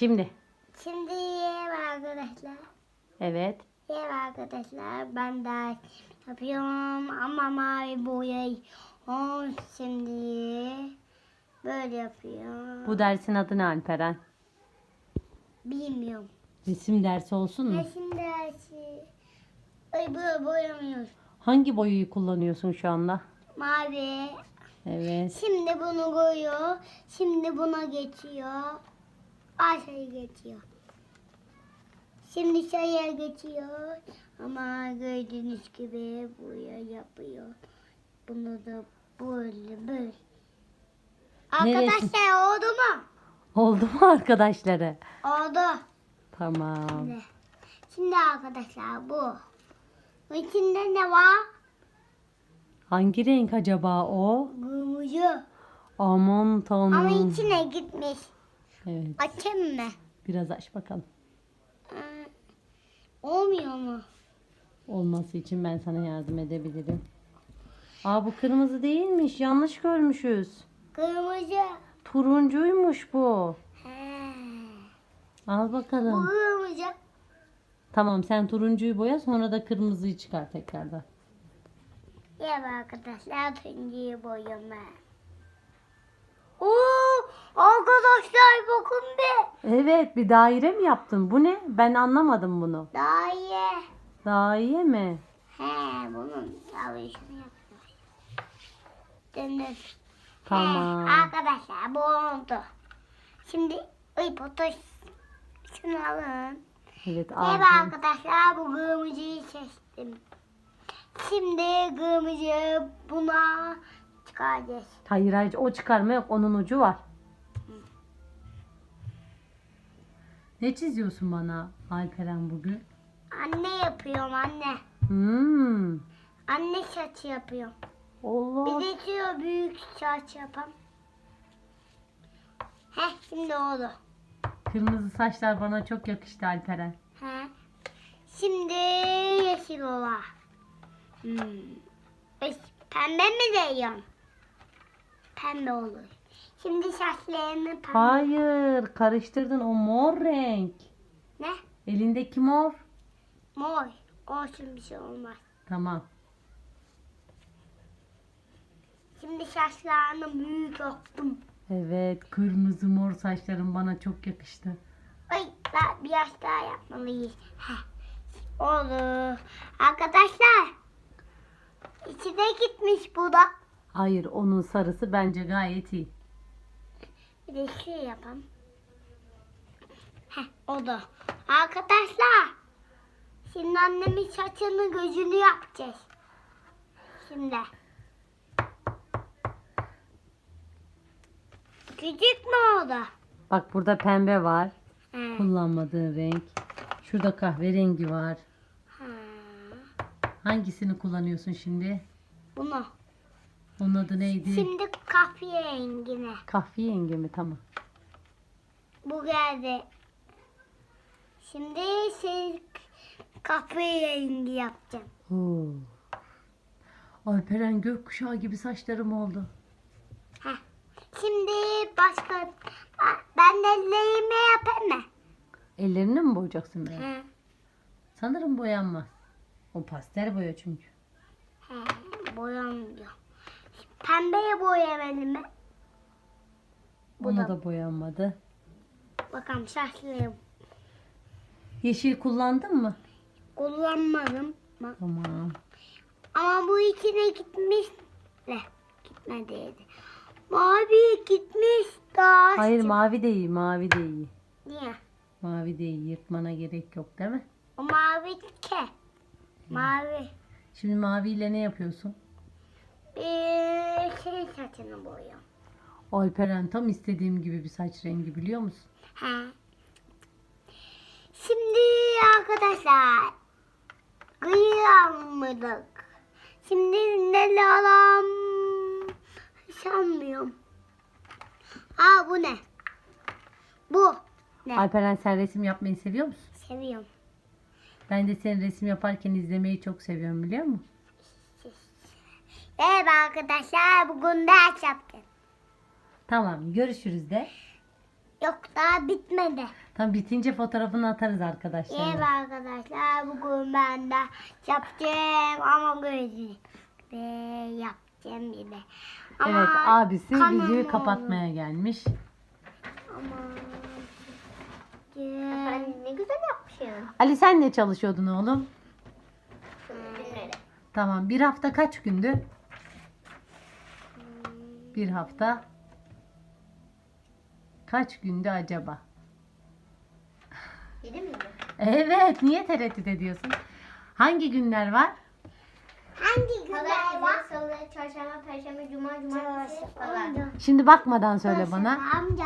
Şimdi. Şimdi merhaba arkadaşlar. Evet. Merhaba arkadaşlar. Ben ders yapıyorum ama mavi boyayı şimdi böyle yapıyorum. Bu dersin adı ne Alperen? Bilmiyorum. Resim dersi olsun mu? Resim dersi. Ay böyle boyamıyoruz. Hangi boyayı kullanıyorsun şu anda? Mavi. Evet. Şimdi bunu koyuyor. Şimdi buna geçiyor. Aşağıya geçiyor. Şimdi şuraya geçiyor. Ama gördüğünüz gibi buraya yapıyor. Bunu da böyle böyle. Neresi? Arkadaşlar oldu mu? Oldu mu arkadaşları? Oldu. Tamam. Şimdi, şimdi arkadaşlar bu. Bu içinde ne var? Hangi renk acaba o? Kırmızı. Aman Ama tanrım. içine gitmiş. Evet. Açayım mı? Biraz aç bakalım. Ee, olmuyor mu? Olması için ben sana yardım edebilirim. Aa bu kırmızı değilmiş. Yanlış görmüşüz. Kırmızı. Turuncuymuş bu. He. Al Bu bakalım. kırmızı. Tamam sen turuncuyu boya sonra da kırmızıyı çıkar tekrardan. Ya arkadaşlar turuncuyu boyuyorum Evet bir daire mi yaptın? Bu ne? Ben anlamadım bunu. Daha iyi. Daire mi? He bunun çalışını. Döndür. Tamam. He, arkadaşlar bu oldu. Şimdi fotoş şunu alın. Evet Merhaba aldım. arkadaşlar bu kırmızıyı seçtim. Şimdi kırmızı buna çıkaracağız. Hayır hayır o çıkarma yok. Onun ucu var. Ne çiziyorsun bana Alperen bugün? Anne yapıyorum anne. Hmm. Anne saçı yapıyorum. Allah. Bir de diyor büyük saç yapam. Heh şimdi oldu. Kırmızı saçlar bana çok yakıştı Alperen. He. Şimdi yeşil ola. Hmm. Pembe mi diyorum? Pembe olur. Şimdi saçlarını pembe. Hayır karıştırdın o mor renk. Ne? Elindeki mor. Mor. Olsun bir şey olmaz. Tamam. Şimdi saçlarını büyük yaptım. Evet kırmızı mor saçların bana çok yakıştı. Ay daha bir yaş daha yapmalıyız. Heh. Oldu. Arkadaşlar. İçine gitmiş bu da. Hayır onun sarısı bence gayet iyi. Bir de şey yapalım. Heh, oldu. Arkadaşlar. Şimdi annemin saçını gözünü yapacağız. Şimdi. Küçük mü oldu? Bak burada pembe var. He. Kullanmadığın renk. Şurada kahverengi var. Ha. Hangisini kullanıyorsun şimdi? Bunu. Onun adı neydi? Şimdi kahverengine. Kahverengi mi? Tamam. Bu geldi. Şimdi şey kahverengi yapacağım. Oo. Alperen gökkuşağı gibi saçlarım oldu. Heh. Şimdi başka ben ellerimi yapayım mı? Ellerini mi boyayacaksın? He. Sanırım boyanmaz. O pastel boya çünkü. He. Boyanmıyor. Pembeye boyamadım mı? Bu Ona da- da boyanmadı. Bakalım saçlarım. Yeşil kullandın mı? Kullanmadım. Tamam. Ama bu içine gitmiş. Ne? Gitmediydi. Mavi gitmiş. Daha Hayır sıcak. mavi de iyi. Mavi de iyi. Niye? Mavi de iyi. Yırtmana gerek yok değil mi? O mavi ke. Mavi. Şimdi maviyle ne yapıyorsun? Bir şey saçını boyuyorum. Alperen tam istediğim gibi bir saç rengi biliyor musun? He. Şimdi arkadaşlar gri almadık. Şimdi ne alalım sanmıyorum. Aa bu ne? Bu ne? Alperen sen resim yapmayı seviyor musun? Seviyorum. Ben de senin resim yaparken izlemeyi çok seviyorum biliyor musun? Evet arkadaşlar bugün ders yaptık. Tamam görüşürüz de. Yok daha bitmedi. Tam bitince fotoğrafını atarız arkadaşlar. Evet arkadaşlar bugün ben de yapacağım ama gözü ve yapacağım yine. Evet abisi videoyu oldu. kapatmaya gelmiş. Ama Efendim ne güzel yapmışsın. Ali sen ne çalışıyordun oğlum? Tamam bir hafta kaç gündü? Bir hafta kaç gündü acaba? Yedi miydi? Evet niye tereddüt ediyorsun? Hangi günler var? Hangi günler var? Salı, çarşamba, perşembe, cuma, cumartesi, pazar. Şimdi bakmadan söyle bana. Amca.